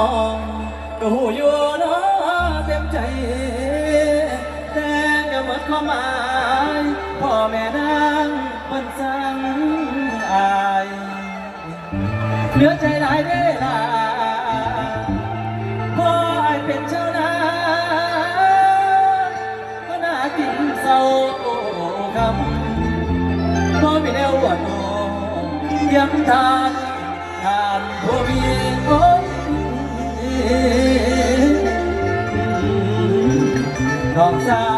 องก็หูอยู่เนาะเต็มใจ แต่ก็หมดความหมายพ่อแม่นางมันสั่งอายเหลือใจไลายด้อล่ะพ่อไอเป็นเจ้านาก็น่ากินเศร้าคำพ่อมีแนวหวานโอยังทาน น้องสาว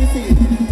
ที่สี่